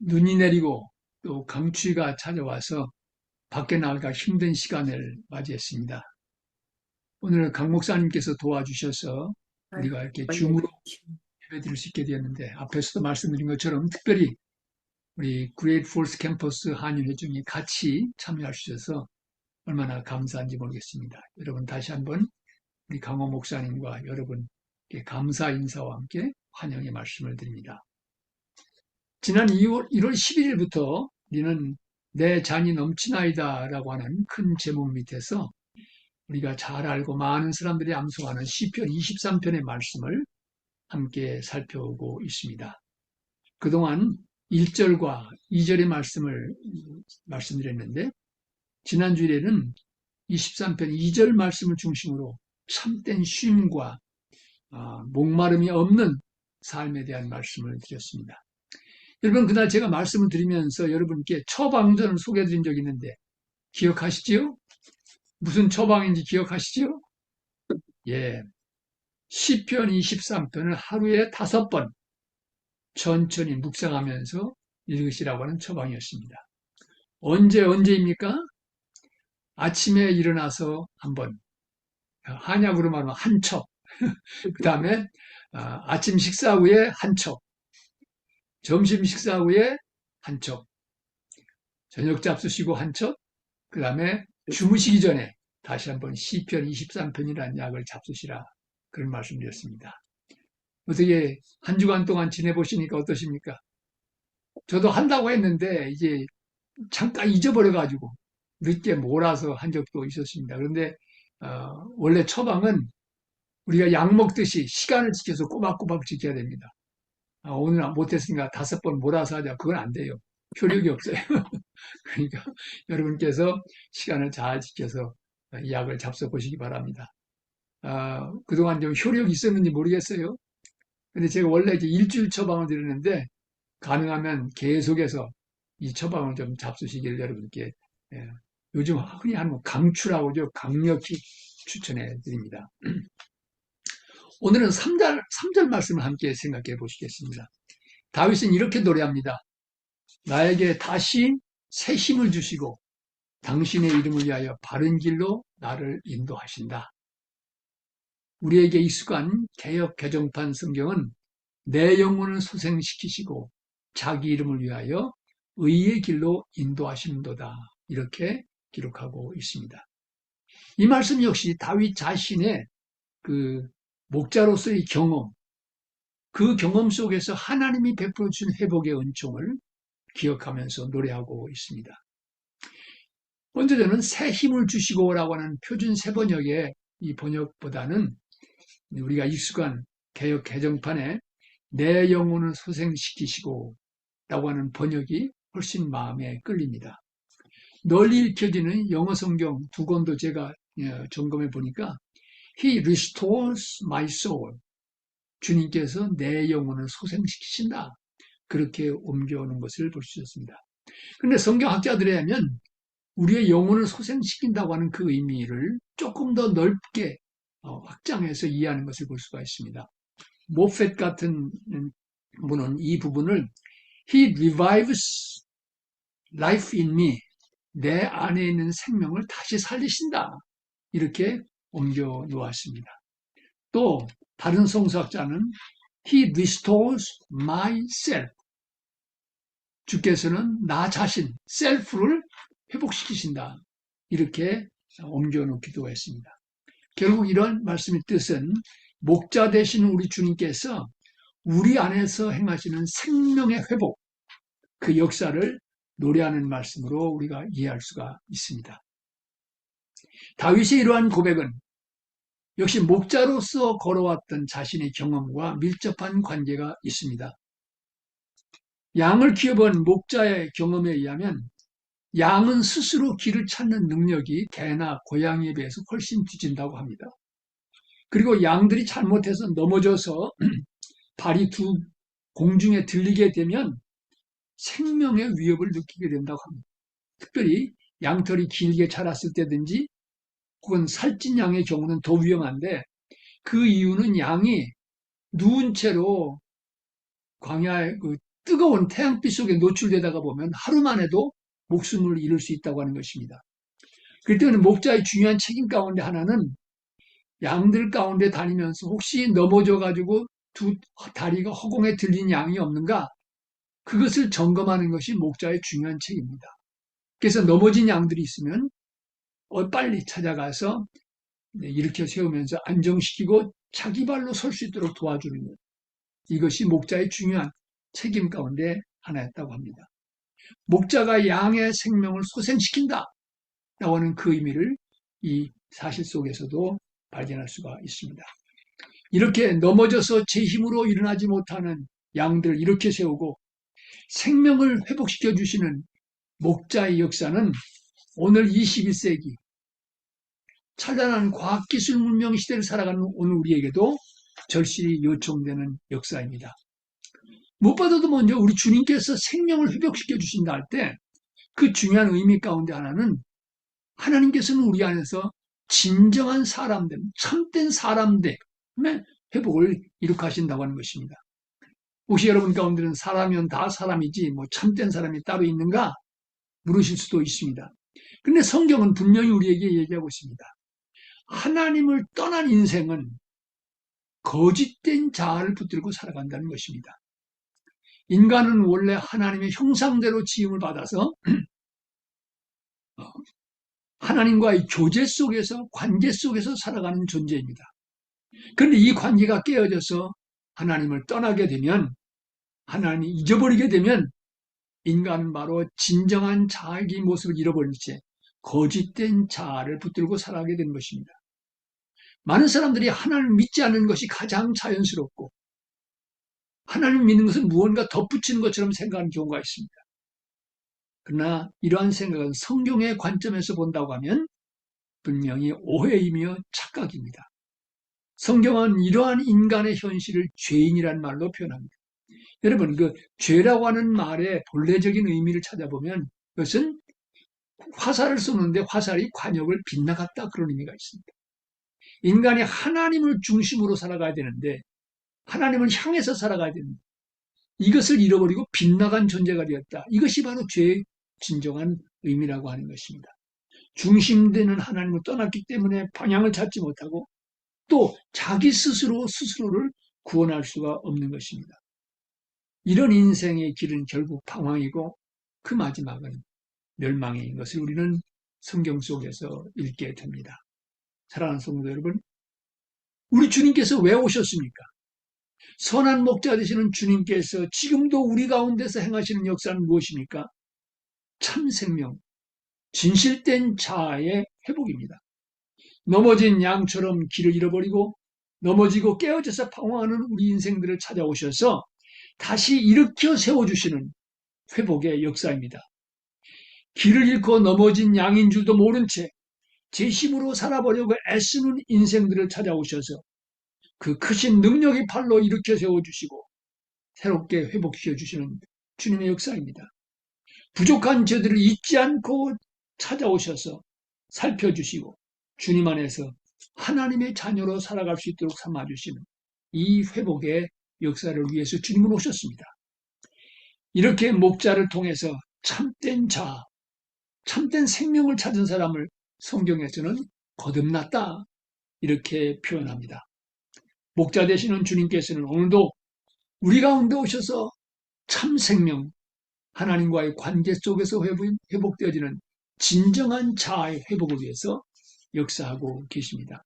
눈이 내리고 또 강추위가 찾아와서 밖에 나가기가 힘든 시간을 맞이했습니다. 오늘 강 목사님께서 도와주셔서 우리가 이렇게 줌으로 예배 드릴 수 있게 되었는데 앞에서도 말씀드린 것처럼 특별히 우리 그레이트 폴스 캠퍼스 한인회중에 같이 참여하셔서 얼마나 감사한지 모르겠습니다. 여러분 다시 한번 우리 강호 목사님과 여러분 감사 인사와 함께 환영의 말씀을 드립니다. 지난 2월, 1월 11일부터 우리는 내 잔이 넘치나이다 라고 하는 큰 제목 밑에서 우리가 잘 알고 많은 사람들이 암송하는 시편 23편의 말씀을 함께 살펴보고 있습니다. 그동안 1절과 2절의 말씀을 말씀드렸는데 지난주에는 23편 2절 말씀을 중심으로 참된 쉼과 아, 목마름이 없는 삶에 대한 말씀을 드렸습니다. 여러분 그날 제가 말씀을 드리면서 여러분께 처방전을 소개해 드린 적이 있는데 기억하시지요? 무슨 처방인지 기억하시지요? 예. 시편 23편을 하루에 다섯 번 천천히 묵상하면서 읽으시라고 하는 처방이었습니다. 언제 언제입니까? 아침에 일어나서 한번 한약으로 말하면 한 첩. 그 다음에 아, 아침 식사 후에 한 첩. 점심 식사 후에 한 첩. 저녁 잡수시고 한 첩. 그 다음에 주무시기 전에 다시 한번 시편 23편이라는 약을 잡수시라. 그런 말씀드렸습니다. 어떻게 한 주간 동안 지내보시니까 어떠십니까? 저도 한다고 했는데 이제 잠깐 잊어버려가지고 늦게 몰아서 한 적도 있었습니다. 그런데 어, 원래 처방은 우리가 약 먹듯이 시간을 지켜서 꼬박꼬박 지켜야 됩니다. 아, 오늘 못했으니까 다섯 번 몰아서 하자. 그건 안 돼요. 효력이 없어요. 그러니까 여러분께서 시간을 잘 지켜서 이 약을 잡숴 보시기 바랍니다. 아, 그동안 좀 효력이 있었는지 모르겠어요. 근데 제가 원래 이제 일주일 처방을 드렸는데 가능하면 계속해서 이 처방을 좀 잡수시길 여러분께 예, 요즘 흔히 하는 강추라고 죠 강력히 추천해 드립니다. 오늘은 3절, 3절 말씀을 함께 생각해 보시겠습니다. 다윗은 이렇게 노래합니다. 나에게 다시 새 힘을 주시고 당신의 이름을 위하여 바른 길로 나를 인도하신다. 우리에게 익숙한 개혁 개정판 성경은 내 영혼을 소생시키시고 자기 이름을 위하여 의의 길로 인도하시는도다. 이렇게 기록하고 있습니다. 이 말씀 역시 다윗 자신의 그 목자로서의 경험, 그 경험 속에서 하나님이 베풀어 준 회복의 은총을 기억하면서 노래하고 있습니다. 먼저 저는 새 힘을 주시고 라고 하는 표준 세 번역의 이 번역보다는 우리가 익숙한 개혁 개정판에 내 영혼을 소생시키시고 라고 하는 번역이 훨씬 마음에 끌립니다. 널리 읽혀지는 영어 성경 두 권도 제가 예, 점검해 보니까 He restores my soul. 주님께서 내 영혼을 소생시키신다. 그렇게 옮겨오는 것을 볼 수 있습니다. 그런데 성경학자들에 의하면 우리의 영혼을 소생시킨다고 하는 그 의미를 조금 더 넓게 어, 확장해서 이해하는 것을 볼 수가 있습니다. 모펫 같은 분은 이 부분을 He revives life in me. 내 안에 있는 생명을 다시 살리신다. 이렇게 옮겨 놓았습니다. 또 다른 성서학자는 He restores myself. 주께서는 나 자신, 셀프를 회복시키신다. 이렇게 옮겨 놓기도 했습니다. 결국 이런 말씀의 뜻은 목자 되시는 우리 주님께서 우리 안에서 행하시는 생명의 회복, 그 역사를 노래하는 말씀으로 우리가 이해할 수가 있습니다. 다윗의 이러한 고백은 역시 목자로서 걸어왔던 자신의 경험과 밀접한 관계가 있습니다. 양을 키워본 목자의 경험에 의하면 양은 스스로 길을 찾는 능력이 개나 고양이에 비해서 훨씬 뒤진다고 합니다. 그리고 양들이 잘못해서 넘어져서 발이 두 공중에 들리게 되면 생명의 위협을 느끼게 된다고 합니다. 특별히 양털이 길게 자랐을 때든지 혹은 살찐 양의 경우는 더 위험한데 그 이유는 양이 누운 채로 광야의 그 뜨거운 태양빛 속에 노출되다가 보면 하루만 해도 목숨을 잃을 수 있다고 하는 것입니다. 때문에 목자의 중요한 책임 가운데 하나는 양들 가운데 다니면서 혹시 넘어져 가지고 두 다리가 허공에 들린 양이 없는가 그것을 점검하는 것이 목자의 중요한 책임입니다. 그래서 넘어진 양들이 있으면 어, 빨리 찾아가서 일으켜 세우면서 안정시키고 자기 발로 설 수 있도록 도와주는 것. 이것이 목자의 중요한 책임 가운데 하나였다고 합니다. 목자가 양의 생명을 소생시킨다. 하는 그 의미를 이 사실 속에서도 발견할 수가 있습니다. 이렇게 넘어져서 제 힘으로 일어나지 못하는 양들을 이렇게 세우고 생명을 회복시켜 주시는 목자의 역사는 오늘 21세기 찬란한 과학기술 문명 시대를 살아가는 오늘 우리에게도 절실히 요청되는 역사입니다. 무엇보다도 먼저 우리 주님께서 생명을 회복시켜 주신다 할 때 그 중요한 의미 가운데 하나는 하나님께서는 우리 안에서 진정한 사람들, 참된 사람들의 회복을 이룩하신다고 하는 것입니다. 혹시 여러분 가운데는 사람이면 다 사람이지 뭐 참된 사람이 따로 있는가 물으실 수도 있습니다. 근데 성경은 분명히 우리에게 얘기하고 있습니다. 하나님을 떠난 인생은 거짓된 자아를 붙들고 살아간다는 것입니다. 인간은 원래 하나님의 형상대로 지음을 받아서 어, 하나님과의 교제 속에서 관계 속에서 살아가는 존재입니다. 그런데 이 관계가 깨어져서 하나님을 떠나게 되면 하나님 잊어버리게 되면 인간은 바로 진정한 자기 모습을 잃어버린 채 거짓된 자아를 붙들고 살아가게 되는 것입니다. 많은 사람들이 하나님을 믿지 않는 것이 가장 자연스럽고 하나님 믿는 것은 무언가 덧붙이는 것처럼 생각하는 경우가 있습니다. 그러나 이러한 생각은 성경의 관점에서 본다고 하면 분명히 오해이며 착각입니다. 성경은 이러한 인간의 현실을 죄인이란 말로 표현합니다. 여러분, 그 죄라고 하는 말의 본래적인 의미를 찾아보면 그것은 화살을 쏘는데 화살이 관역을 빗나갔다 그런 의미가 있습니다. 인간이 하나님을 중심으로 살아가야 되는데 하나님을 향해서 살아가야 되는데 이것을 잃어버리고 빗나간 존재가 되었다. 이것이 바로 죄의 진정한 의미라고 하는 것입니다. 중심되는 하나님을 떠났기 때문에 방향을 찾지 못하고 또 자기 스스로 스스로를 구원할 수가 없는 것입니다. 이런 인생의 길은 결국 방황이고 그 마지막은 멸망인 것을 우리는 성경 속에서 읽게 됩니다. 사랑하는 성도 여러분, 우리 주님께서 왜 오셨습니까? 선한 목자 되시는 주님께서 지금도 우리 가운데서 행하시는 역사는 무엇입니까? 참 생명, 진실된 자아의 회복입니다. 넘어진 양처럼 길을 잃어버리고 넘어지고 깨어져서 방황하는 우리 인생들을 찾아오셔서 다시 일으켜 세워주시는 회복의 역사입니다. 길을 잃고 넘어진 양인 줄도 모른 채 제 힘으로 살아보려고 애쓰는 인생들을 찾아오셔서 그 크신 능력의 팔로 일으켜 세워주시고 새롭게 회복시켜 주시는 주님의 역사입니다. 부족한 저들을 잊지 않고 찾아오셔서 살펴주시고 주님 안에서 하나님의 자녀로 살아갈 수 있도록 삼아주시는 이 회복의 역사를 위해서 주님은 오셨습니다. 이렇게 목자를 통해서 참된 자, 참된 생명을 찾은 사람을 성경에서는 거듭났다. 이렇게 표현합니다. 목자 되시는 주님께서는 오늘도 우리 가운데 오셔서 참 생명, 하나님과의 관계 속에서 회복 되어지는 진정한 자아의 회복을 위해서 역사하고 계십니다.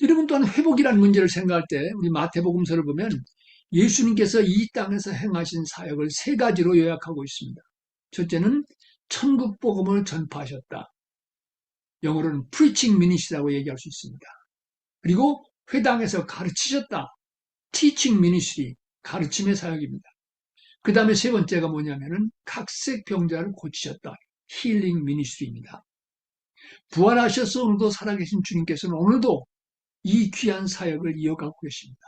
여러분 또한 회복이라는 문제를 생각할 때 우리 마태복음서를 보면 예수님께서 이 땅에서 행하신 사역을 세 가지로 요약하고 있습니다. 첫째는 천국 복음을 전파하셨다. 영어로는 preaching ministry라고 얘기할 수 있습니다. 그리고 회당에서 가르치셨다. teaching ministry, 가르침의 사역입니다. 그 다음에 세 번째가 뭐냐면은 각색 병자를 고치셨다. 힐링 미니스트리입니다. 부활하셔서 오늘도 살아계신 주님께서는 오늘도 이 귀한 사역을 이어가고 계십니다.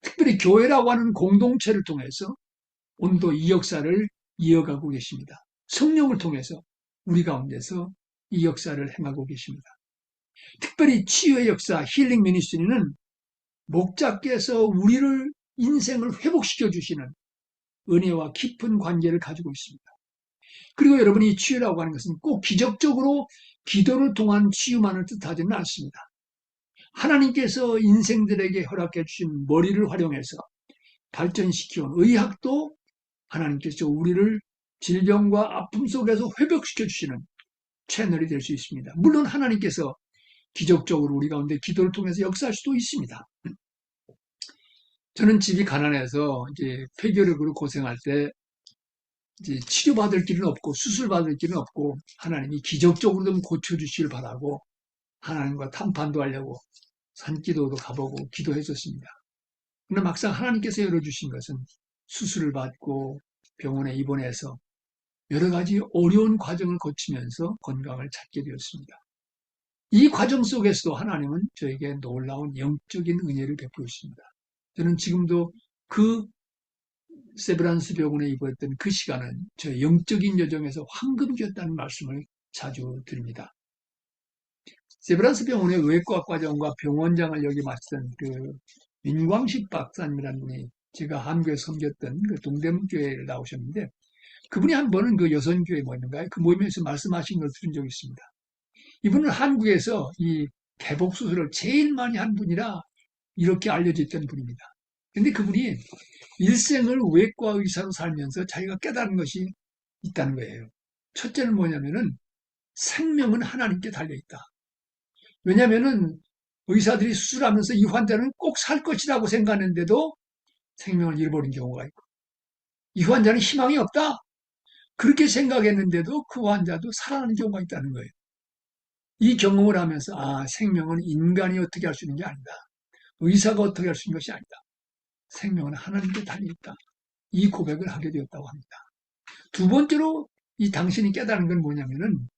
특별히 교회라고 하는 공동체를 통해서 오늘도 이 역사를 이어가고 계십니다. 성령을 통해서 우리 가운데서 이 역사를 행하고 계십니다. 특별히 치유의 역사, 힐링 미니스트리는 목자께서 우리를 인생을 회복시켜 주시는 은혜와 깊은 관계를 가지고 있습니다. 그리고 여러분이 치유라고 하는 것은 꼭 기적적으로 기도를 통한 치유만을 뜻하지는 않습니다. 하나님께서 인생들에게 허락해 주신 머리를 활용해서 발전시켜온 의학도 하나님께서 우리를 질병과 아픔 속에서 회복시켜 주시는 채널이 될 수 있습니다. 물론 하나님께서 기적적으로 우리 가운데 기도를 통해서 역사할 수도 있습니다. 저는 집이 가난해서 이제 폐결핵으로 고생할 때 이제 치료받을 길은 없고 수술받을 길은 없고 하나님이 기적적으로 좀 고쳐주시길 바라고 하나님과 탐판도 하려고 산기도도 가보고 기도했었습니다. 그런데 막상 하나님께서 열어주신 것은 수술을 받고 병원에 입원해서 여러 가지 어려운 과정을 거치면서 건강을 찾게 되었습니다. 이 과정 속에서도 하나님은 저에게 놀라운 영적인 은혜를 있습니다. 저는 지금도 그 세브란스 병원에 입원했던 그 시간은 저의 영적인 여정에서 황금기였다는 말씀을 자주 드립니다. 세브란스 병원의 의학과 과정과 병원장을 여기 맡은 그 민광식 박사님이라는 분이 제가 한국에 섬겼던 그 동대문교회를 나오셨는데 그분이 한 번은 그 여선교회 모임인가요? 그 모임에서 말씀하신 걸 들은 적이 있습니다. 이분은 한국에서 이 개복 수술을 제일 많이 한 분이라 이렇게 알려져 있던 분입니다. 근데 그분이 일생을 외과 의사로 살면서 자기가 깨달은 것이 있다는 거예요. 첫째는 뭐냐면은 생명은 하나님께 달려있다. 왜냐면은 의사들이 수술하면서 이 환자는 꼭 살 것이라고 생각했는데도 생명을 잃어버린 경우가 있고 이 환자는 희망이 없다. 그렇게 생각했는데도 그 환자도 살아나는 경우가 있다는 거예요. 이 경험을 하면서 아 생명은 인간이 어떻게 할 수 있는 게 아니다. 의사가 어떻게 할 수 있는 것이 아니다. 생명은 하나님께 달려 있다. 이 고백을 하게 되었다고 합니다. 두 번째로 이 당신이 깨달은 건 뭐냐면은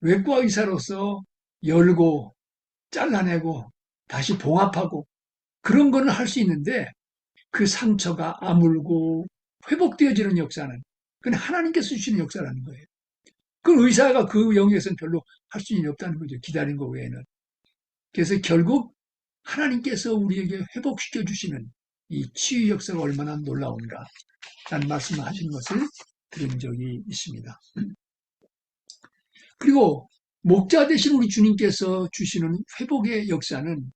외과 의사로서 열고 잘라내고 다시 봉합하고 그런 거는 할 수 있는데 그 상처가 아물고 회복되어지는 역사는 그건 하나님께서 주시는 역사라는 거예요. 그 의사가 그 영역에서는 별로 할 수 없다는 거죠. 기다린 거 외에는. 그래서 결국 하나님께서 우리에게 회복시켜 주시는 이 치유 역사가 얼마나 놀라운가 라는 말씀을 하신 것을 들은 적이 있습니다. 그리고 목자 되신 우리 주님께서 주시는 회복의 역사는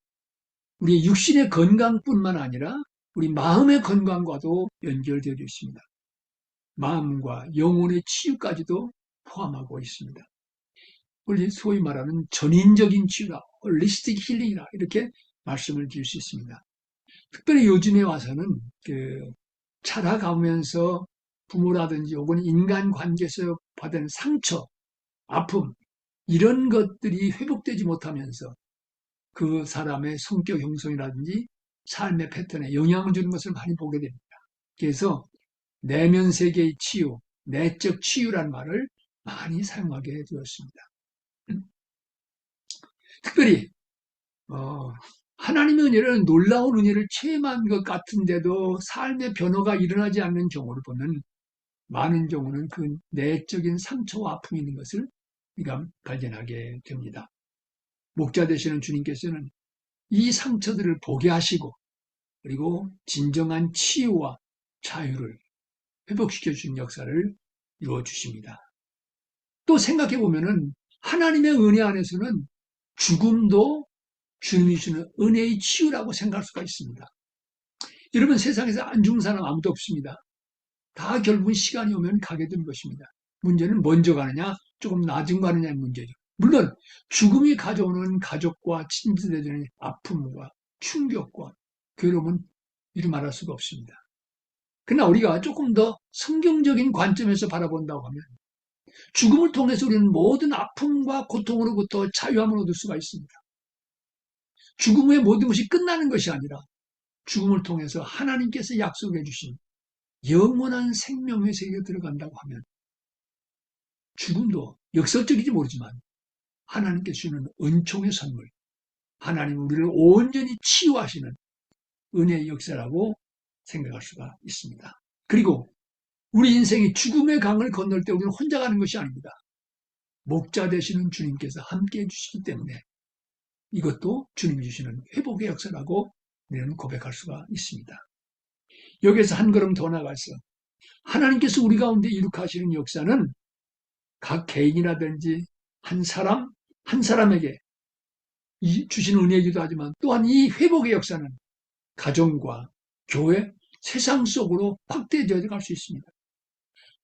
우리의 육신의 건강뿐만 아니라 우리 마음의 건강과도 연결되어 있습니다. 마음과 영혼의 치유까지도 포함하고 있습니다. 우리 소위 말하는 전인적인 치유라, 홀리스틱 힐링이라 이렇게 말씀을 드릴 수 있습니다. 특별히 요즘에 와서는 그 자라가면서 부모라든지 혹은 인간 관계에서 받은 상처, 아픔 이런 것들이 회복되지 못하면서 그 사람의 성격 형성이라든지 삶의 패턴에 영향을 주는 것을 많이 보게 됩니다. 그래서 내면 세계의 치유, 내적 치유란 말을 많이 사용하게 되었습니다. 특별히 어, 하나님의 은혜를 놀라운 은혜를 체험한 것 같은데도 삶의 변화가 일어나지 않는 경우를 보면 많은 경우는 그 내적인 상처와 아픔이 있는 것을 우리가 발견하게 됩니다. 목자 되시는 주님께서는 이 상처들을 보게 하시고 그리고 진정한 치유와 자유를 회복시켜 주는 역사를 이루어 주십니다. 또 생각해 보면은 하나님의 은혜 안에서는 죽음도 주님이 주는 은혜의 치유라고 생각할 수가 있습니다. 여러분 세상에서 안 죽는 사람 아무도 없습니다. 다 결국은 시간이 오면 가게 된 것입니다. 문제는 먼저 가느냐 조금 낮은 가느냐의 문제죠. 물론 죽음이 가져오는 가족과 친지들의 아픔과 충격과 괴로움은 이루 말할 수가 없습니다. 그러나 우리가 조금 더 성경적인 관점에서 바라본다고 하면 죽음을 통해서 우리는 모든 아픔과 고통으로부터 자유함을 얻을 수가 있습니다. 죽음 후에 모든 것이 끝나는 것이 아니라 죽음을 통해서 하나님께서 약속해 주신 영원한 생명의 세계에 들어간다고 하면 죽음도 역설적이지 모르지만 하나님께 주는 은총의 선물, 하나님 우리를 온전히 치유하시는 은혜의 역사라고 생각할 수가 있습니다. 그리고 우리 인생이 죽음의 강을 건널 때 우리는 혼자 가는 것이 아닙니다. 목자 되시는 주님께서 함께 해주시기 때문에 이것도 주님이 주시는 회복의 역사라고 우리는 고백할 수가 있습니다. 여기서 한 걸음 더 나가서 하나님께서 우리 가운데 이룩하시는 역사는 각 개인이라든지 한 사람, 한 사람에게 주신 은혜이기도 하지만 또한 이 회복의 역사는 가정과 교회, 세상 속으로 확대되어 갈 수 있습니다.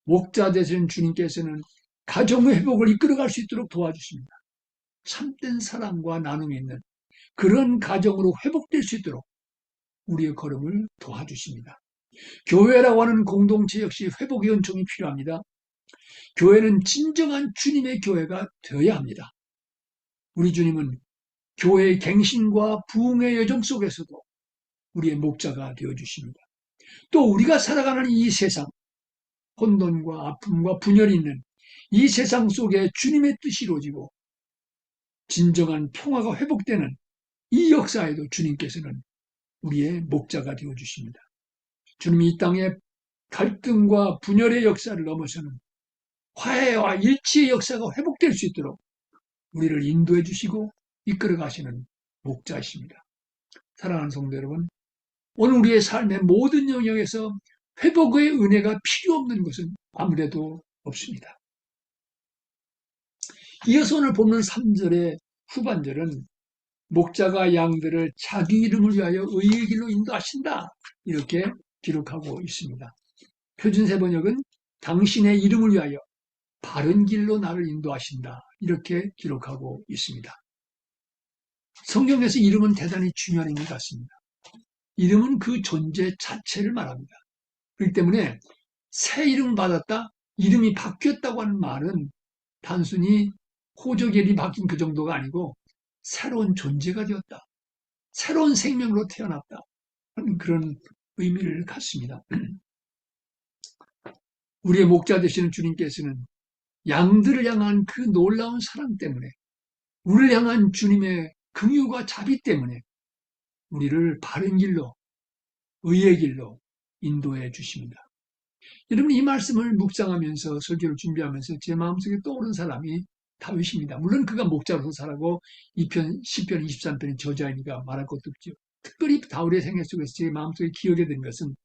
목자 되시는 주님께서는 가정 회복을 이끌어갈 수 있도록 도와주십니다. 참된 사랑과 나눔이 있는 그런 가정으로 회복될 수 있도록 우리의 걸음을 도와주십니다. 교회라고 하는 공동체 역시 회복의 은총이 필요합니다. 교회는 진정한 주님의 교회가 되어야 합니다. 우리 주님은 교회의 갱신과 부흥의 여정 속에서도 우리의 목자가 되어 주십니다. 또 우리가 살아가는 이 세상, 혼돈과 아픔과 분열이 있는 이 세상 속에 주님의 뜻이 이루어지고 진정한 평화가 회복되는 이 역사에도 주님께서는 우리의 목자가 되어 주십니다. 주님이 이 땅에 갈등과 분열의 역사를 넘어서는 화해와 일치의 역사가 회복될 수 있도록 우리를 인도해 주시고 이끌어 가시는 목자이십니다. 사랑하는 성도 여러분, 오늘 우리의 삶의 모든 영역에서 회복의 은혜가 필요 없는 것은 아무래도 없습니다. 이어서 오늘 보는 3절의 후반절은 목자가 양들을 자기 이름을 위하여 의의 길로 인도하신다. 이렇게 기록하고 있습니다. 표준세 번역은 당신의 이름을 위하여 바른 길로 나를 인도하신다. 이렇게 기록하고 있습니다. 성경에서 이름은 대단히 중요한 의미 같습니다. 이름은 그 존재 자체를 말합니다. 그렇기 때문에 새 이름 받았다, 이름이 바뀌었다고 하는 말은 단순히 호적일이 바뀐 그 정도가 아니고 새로운 존재가 되었다. 새로운 생명으로 태어났다. 하는 그런 의미를 갖습니다. 우리의 목자 되시는 주님께서는 양들을 향한 그 놀라운 사랑 때문에 우리를 향한 주님의 긍휼과 자비 때문에 우리를 바른 길로 의의 길로 인도해 주십니다. 여러분 이 말씀을 묵상하면서 설교를 준비하면서 제 마음속에 떠오른 사람이 다윗입니다. 물론 그가 목자로서 살아고 2편 10편 23편의 저자이니까 말할 것도 없죠. 특별히 다윗의 생애 속에서 제 마음속에 기억에 든 것은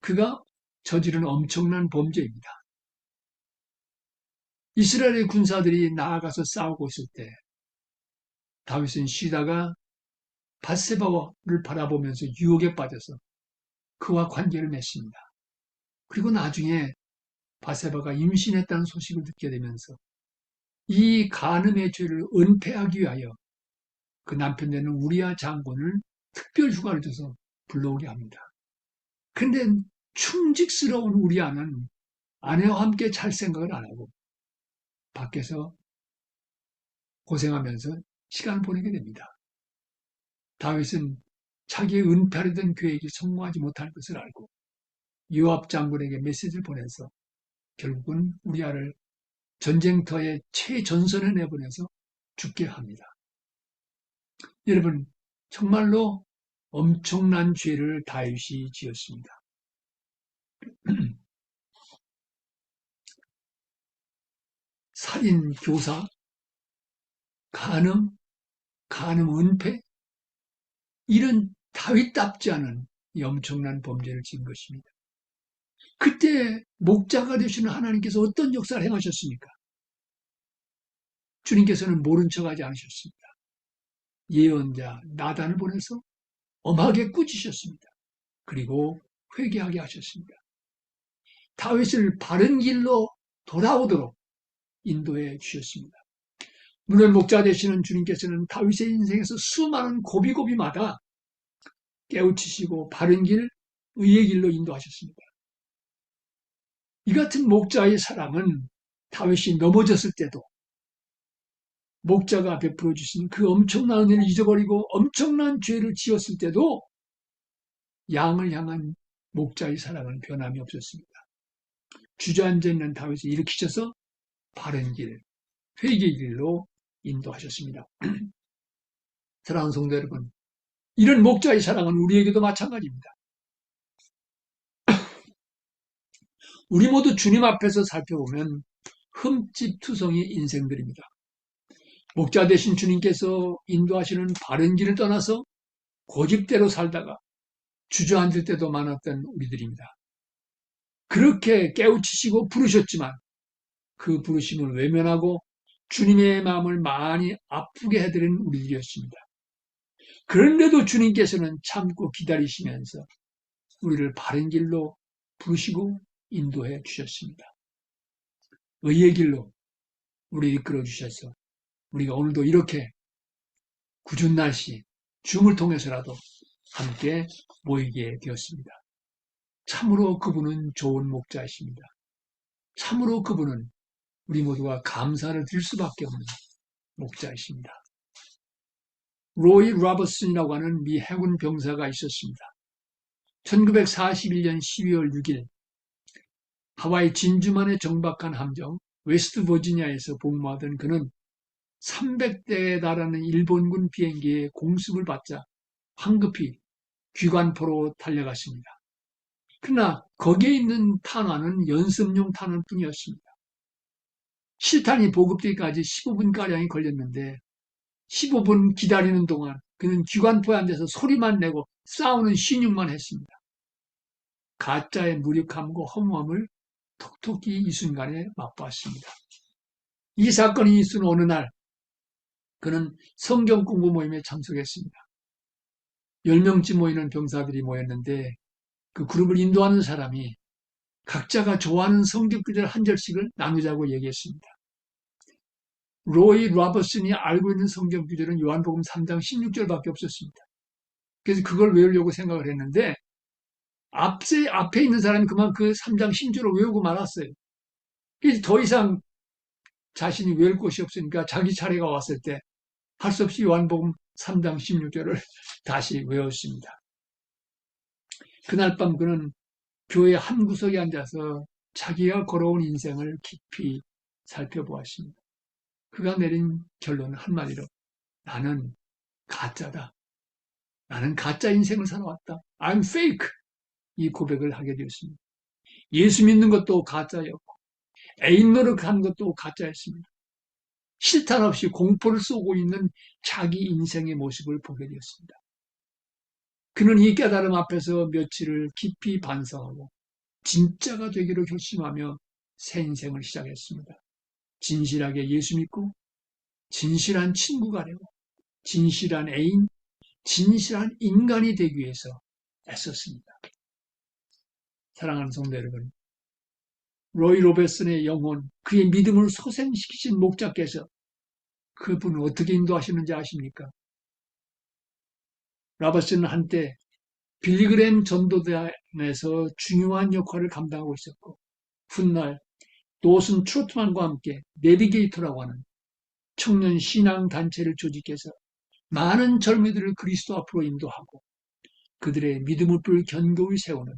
그가 저지른 엄청난 범죄입니다. 이스라엘의 군사들이 나아가서 싸우고 있을 때 다윗은 쉬다가 바세바를 바라보면서 유혹에 빠져서 그와 관계를 맺습니다. 그리고 나중에 바세바가 임신했다는 소식을 듣게 되면서 이 간음의 죄를 은폐하기 위하여 그 남편 되는 우리아 장군을 특별 휴가를 줘서 불러오게 합니다. 근데 충직스러운 우리아는 아내와 함께 잘 생각을 안 하고 밖에서 고생하면서 시간을 보내게 됩니다. 다윗은 자기의 은폐하려던 계획이 성공하지 못할 것을 알고 요압 장군에게 메시지를 보내서 결국은 우리아를 전쟁터에 최전선에 내보내서 죽게 합니다. 여러분 정말로 엄청난 죄를 다윗이 지었습니다. 살인, 교사, 간음, 간음 은폐 이런 다윗답지 않은 이 엄청난 범죄를 지은 것입니다. 그때 목자가 되시는 하나님께서 어떤 역사를 행하셨습니까? 주님께서는 모른 척하지 않으셨습니다. 예언자 나단을 보내서 엄하게 꾸짖으셨습니다. 그리고 회개하게 하셨습니다. 다윗을 바른 길로 돌아오도록 인도해 주셨습니다. 물론 목자 되시는 주님께서는 다윗의 인생에서 수많은 고비고비마다 깨우치시고 바른 길, 의의 길로 인도하셨습니다. 이 같은 목자의 사랑은 다윗이 넘어졌을 때도 목자가 베풀어 주신 그 엄청난 은혜를 잊어버리고 엄청난 죄를 지었을 때도 양을 향한 목자의 사랑은 변함이 없었습니다. 주저앉아 있는 다윗을 일으키셔서 바른 길, 회개의 길로 인도하셨습니다. 사랑하는 성도 여러분, 이런 목자의 사랑은 우리에게도 마찬가지입니다. 우리 모두 주님 앞에서 살펴보면 흠집투성이 인생들입니다. 목자 되신 주님께서 인도하시는 바른 길을 떠나서 고집대로 살다가 주저앉을 때도 많았던 우리들입니다. 그렇게 깨우치시고 부르셨지만 그 부르심을 외면하고 주님의 마음을 많이 아프게 해드린 우리들이었습니다. 그런데도 주님께서는 참고 기다리시면서 우리를 바른 길로 부르시고 인도해 주셨습니다. 의의 길로 우리 이끌어 주셔서 우리가 오늘도 이렇게 굳은 날씨 줌을 통해서라도 함께 모이게 되었습니다. 참으로 그분은 좋은 목자이십니다. 참으로 그분은 우리 모두가 감사를 드릴 수밖에 없는 목자이십니다. 로이 라버슨이라고 하는 미 해군 병사가 있었습니다. 1941년 12월 6일 하와이 진주만에 정박한 함정 웨스트 버지니아에서 복무하던 그는 300대에 달하는 일본군 비행기의 공습을 받자 황급히 귀관포로 달려갔습니다. 그러나 거기에 있는 탄환은 연습용 탄환뿐이었습니다. 실탄이 보급되기까지 15분가량이 걸렸는데 15분 기다리는 동안 그는 기관포에 앉아서 소리만 내고 싸우는 신용만 했습니다. 가짜의 무력함과 허무함을 톡톡히 이 순간에 맛보았습니다. 이 사건이 있은 어느 날 그는 성경 공부 모임에 참석했습니다. 10명쯤 모이는 병사들이 모였는데 그 그룹을 인도하는 사람이 각자가 좋아하는 성경 구절 한 절씩을 나누자고 얘기했습니다. 로이 라버슨이 알고 있는 성경 구절은 요한복음 3장 16절밖에 없었습니다. 그래서 그걸 외우려고 생각을 했는데 앞에, 앞에 있는 사람이 그만 그 3장 16절을 외우고 말았어요. 그래서 더 이상 자신이 외울 곳이 없으니까 자기 차례가 왔을 때 할 수 없이 요한복음 3장 16절을 다시 외웠습니다. 그날 밤 그는 교회 한 구석에 앉아서 자기가 걸어온 인생을 깊이 살펴보았습니다. 그가 내린 결론은 한마디로 나는 가짜다. 나는 가짜 인생을 살아왔다. I'm fake. 이 고백을 하게 되었습니다. 예수 믿는 것도 가짜였고 애인 노력하는 것도 가짜였습니다. 실탄 없이 공포를 쏘고 있는 자기 인생의 모습을 보게 되었습니다. 그는 이 깨달음 앞에서 며칠을 깊이 반성하고 진짜가 되기로 결심하며 새 인생을 시작했습니다. 진실하게 예수 믿고 진실한 친구가 되고 진실한 애인, 진실한 인간이 되기 위해서 애썼습니다. 사랑하는 성도 여러분, 로이 로베슨의 영혼, 그의 믿음을 소생시키신 목자께서 그분을 어떻게 인도하시는지 아십니까? 라버슨은 한때 빌리그램 전도단에서 중요한 역할을 감당하고 있었고 훗날 도슨 트로트만과 함께 내비게이터라고 하는 청년 신앙 단체를 조직해서 많은 젊이들을 그리스도 앞으로 인도하고 그들의 믿음을 뿔 견고히 세우는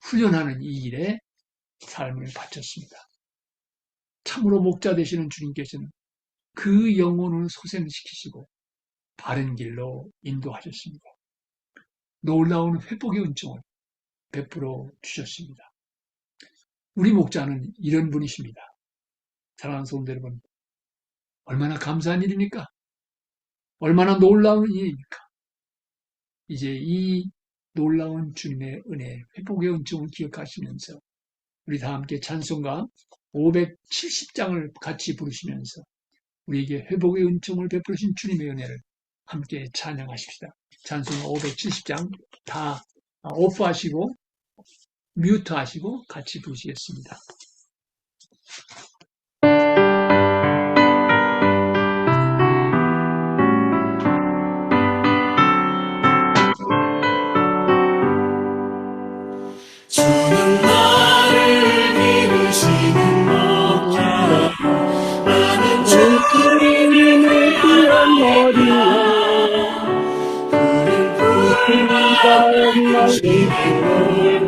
훈련하는 이 일에 삶을 바쳤습니다. 참으로 목자 되시는 주님께서는 그 영혼을 소생시키시고 바른 길로 인도하셨습니다. 놀라운 회복의 은총을 베풀어 주셨습니다. 우리 목자는 이런 분이십니다. 사랑하는 성도 여러분, 얼마나 감사한 일입니까? 얼마나 놀라운 일입니까? 이제 이 놀라운 주님의 은혜, 회복의 은총을 기억하시면서 우리 다 함께 찬송가 570장을 같이 부르시면서 우리에게 회복의 은총을 베푸신 주님의 은혜를 함께 찬양하십시다. 찬송가 570장 다 오프하시고 뮤트하시고 같이 부르시겠습니다. 머리야 푸른 풀과 주시는 물가